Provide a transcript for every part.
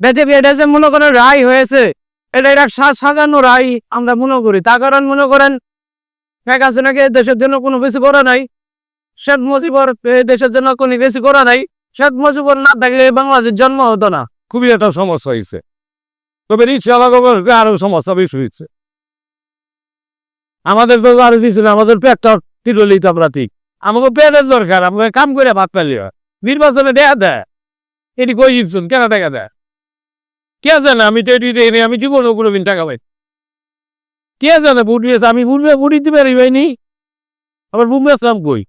BJP এটা যে মনে করেন রায় হয়েছে, এটা এটা সাজানো রায় আমরা মনে করি। তার কারণ মনে করেন শেখ হাসিনাকে দেশের জন্য কোনো বেশি করা নাই, শেখ মুজিবর দেশের জন্য কোনো বেশি করা নাই। শেখ মুজিবর না থাকলে বাংলাদেশের জন্ম হতো না। খুবই একটা সমস্যা হয়েছে। তবে রিক্সা আরও সমস্যা বেশি হয়েছে। আমাদের তো আরও না, আমাদের পেটটা তিরলিত ঠিক। আমাকে পেটের দরকার আমাকে কাম করে ভাত পালি নির্বাচনে দেয়া দেয়। এটি কই কেন দেখা দেয়? কে জানে আমি তো এটি দেয়নি আমি জীবনে কোনোদিন টাকা পাই কে জানে বুট দিয়েছে আমি বুড়বে বুড়ি দিতে পারি পাইনি আবার বুম বেসলাম কই?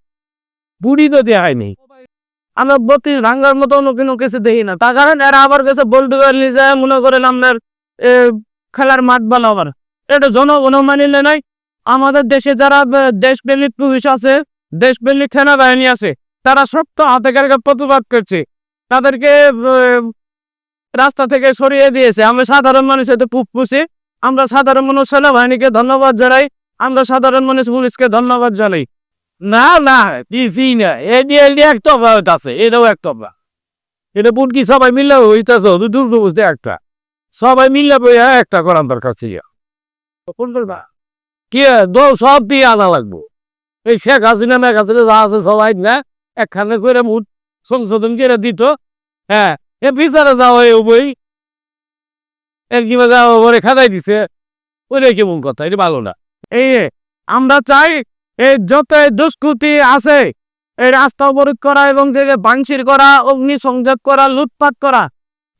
বুড়ি তো দেওয়া হয়নি আমরা বত্রিশ ভাঙ্গার মতো অন্য কোনো কিছু দেখি না। তার কারণ এরা আবার গেছে বল্টু নিয়ে যায় মনে করেন আপনার খেলার মাঠ বানাবার। এটা জনগণ মানিলে নাই, আমাদের দেশে যারা ব- দেশপ্রেমিক পুলিশ আছে দেশ দেশপ্রেমিক সেনাবাহিনী আছে, তারা সব তো হাতে প্রতিবাদ করছে। তাদেরকে রাস্তা থেকে সরিয়ে দিয়েছে। আমরা সাধারণ মানুষ এতে পুষি। আমরা সাধারণ মানুষ, সেনাবাহিনীকে ধন্যবাদ জানাই। আমরা সাধারণ মানুষ, পুলিশকে ধন্যবাদ জানাই। না না দিছি না। এটি এটি একটা অভাব আছে, এটাও একটা অভাব এটা বুট কি সবাই মিললে হইতেছে দুটো বুঝতে একটা। সবাই মিললে একটা করার দরকার ছিল। কি, দল সব দিয়ে আনা লাগবো। এই শেখ হাসিনা, মেঘ হাসিনা যা আছে সবাই না একখানে করে মুট সংশোধন করে দিত। হ্যাঁ এ বিচারে যাওয়া বই যাওয়া করে খাদাই দিছে। কথা, এটা ভালো না। এই আমরা চাই এই যত দুষ্কৃতি আছে এই রাস্তা অবরোধ করা এবং বাংশির করা অগ্নি সংযোগ করা, লুটপাট করা,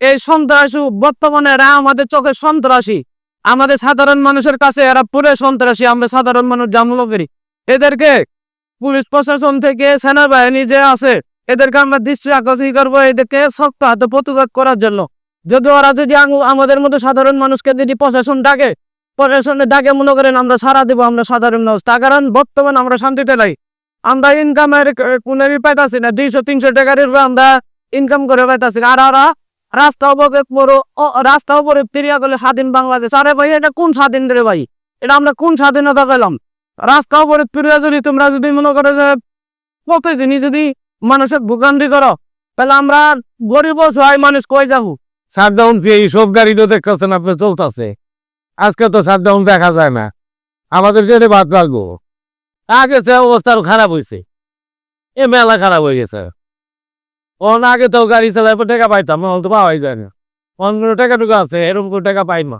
এই সন্ত্রাসী বর্তমানে এরা আমাদের চোখে সন্ত্রাসী। আমাদের সাধারণ মানুষের কাছে এরা পুরো সন্ত্রাসী, আমরা সাধারণ মানুষ জামলো করি এদেরকে পুলিশ প্রশাসন থেকে সেনাবাহিনী যে আছে এদেরকে আমরা দৃষ্টি আকর্ষণ করব, এদেরকে শক্ত হাতে প্রতিবাদ করার জন্য। যদি ওরা যদি আমাদের মতো সাধারণ মানুষকে যদি প্রশাসন ডাকে প্রশাসনের ডাকে মনে করেন আমরা সারা দেবো, আমরা সাধারণ মানুষ, তার কারণ বর্তমান আমরা শান্তিতে নাই। আমরা ইনকামের কোনেরই পাইতাছি না, দুইশো, তিনশো টাকার আমরা ইনকাম করে পাইতাছি। আর ওরা রাস্তা উপরে পুরো রাস্তা উপরে ফিরিয়া গেলে স্বাধীন বাংলাদেশ। আরে ভাই, এটা কোন স্বাধীন রে ভাই? এটা আমরা কোন স্বাধীনতা পেলাম? রাস্তা উপরে ফিরিয়া যদি তোমরা যদি মনে করো যে প্রতিদিনই যদি মানুষের ভোগান্তি করো। তাহলে আমরা গরিব সহায় মানুষ কই যাব? শাটডাউন পেয়ে সব গাড়ি তো দেখতেছেন আপনি, চলতেছে। আজকে তো শাটডাউন দেখা যায় না। আমাদের জেনে বাদ লাগবো। আগে সে অবস্থা খারাপ হয়েছে। এ মেলা খারাপ হয়ে গেছে। অন আগে তো গাড়ি চালাই টাকা পাইতাম, এখন তো পাওয়াই যায় না। পনেরো টাকা টুকু আছে, এরকম করে টাকা পাই না।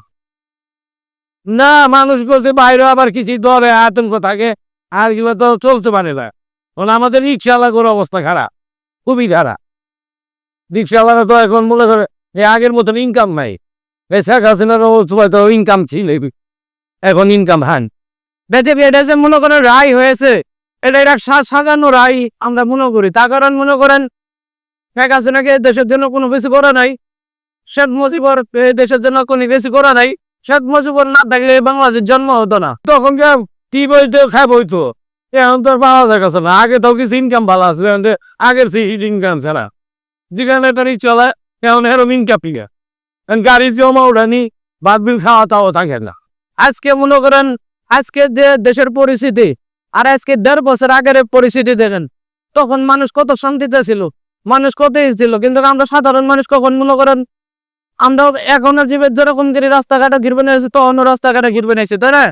না, মানুষ বলছে বাইরে আবার কিছু দরে আতঙ্ক থাকে, আর কিবা তো চলতে পারে না। কারণ আমাদের রিক্সাওয়ালাগুলোর অবস্থা খারাপ, খুবই খারাপ। রিক্সাওয়ালারা তো এখন মনে করে এই আগের মতন ইনকাম নাই। শেখ হাসিনার তো ইনকাম ছিল এখন ইনকাম হান। বিজেপি এটা যে মনে করেন রায় হয়েছে, এটা এটা সাজানো রায়, আমরা মনে করি। তার কারণ মনে করেন শেখ হাসিনাকে দেশের জন্য কোনো বেশি করা নাই। শেখ মুজিবর দেশের জন্য কোনো বেশি করা নাই। শেখ মুজিবর না থাকলে বাংলাদেশের জন্ম হতো না। তখন যে কি বইতো খাই বইতো এখন তো আর পাওয়া যায় কাছে না। আগে তো কিছু ইনকাম ভালো আছে আগের সেই ইনকাম ছাড়া। যেখানে তারই চলে, এখন এরম ইনকাম পিকা গাড়ি জমা উঠানি বাদ বিল খাওয়া তাও থাকে না। আজকে মনে করেন, আজকে যে দেশের পরিস্থিতি, আর আজকে দেড় বছর আগের পরিস্থিতি দেখেন, তখন মানুষ কত শান্তিতে ছিল, মানুষ কত ই ছিল। কিন্তু আমরা সাধারণ মানুষ কখন মনে করেন, আমরা এখনও জীবের যেরকম করে রাস্তাঘাটে ঘিরবে নিয়েছি তখন রাস্তাঘাটে ঘিরবে নিয়েছি তাই না?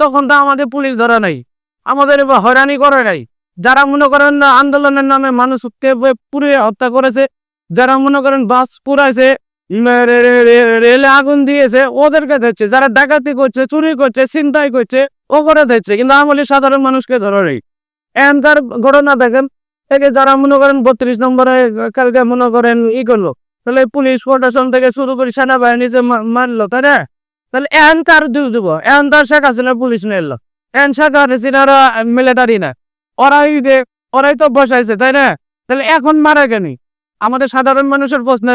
তখন তো আমাদের পুলিশ ধরা নাই। আমাদের হয়রানি করে নাই। যারা মনে করেন আন্দোলনের নামে মানুষকে পুড়ে হত্যা করেছে, যারা মনে করেন বাস পুরাইছে রেলে আগুন দিয়েছে, ওদেরকে ধরছে। যারা ডাকাতি করছে, চুরি করছে, ছিনতাই করছে ও করে ধরছে। কিন্তু আমলি সাধারণ মানুষকে ধরে নেই। এখানকার ঘটনা দেখেন। থেকে যারা মনে করেন বত্রিশ নম্বরে কালকে মনে করেন ই করল, তাহলে পুলিশ প্রশাসন থেকে শুরু করে সেনাবাহিনী যে মা- মারলো, তাই না? তাহলে এখানকার দিব। দিব এখানকার শেখ হাসিনা পুলিশ নিয়ে এলো। এন শেখ হাসিনারা মিলিটারি না ওরাই ওরাই তো বসাইছে, তাই না? তাহলে এখন মারা কেন আমাদের সাধারণ মানুষের প্রশ্ন।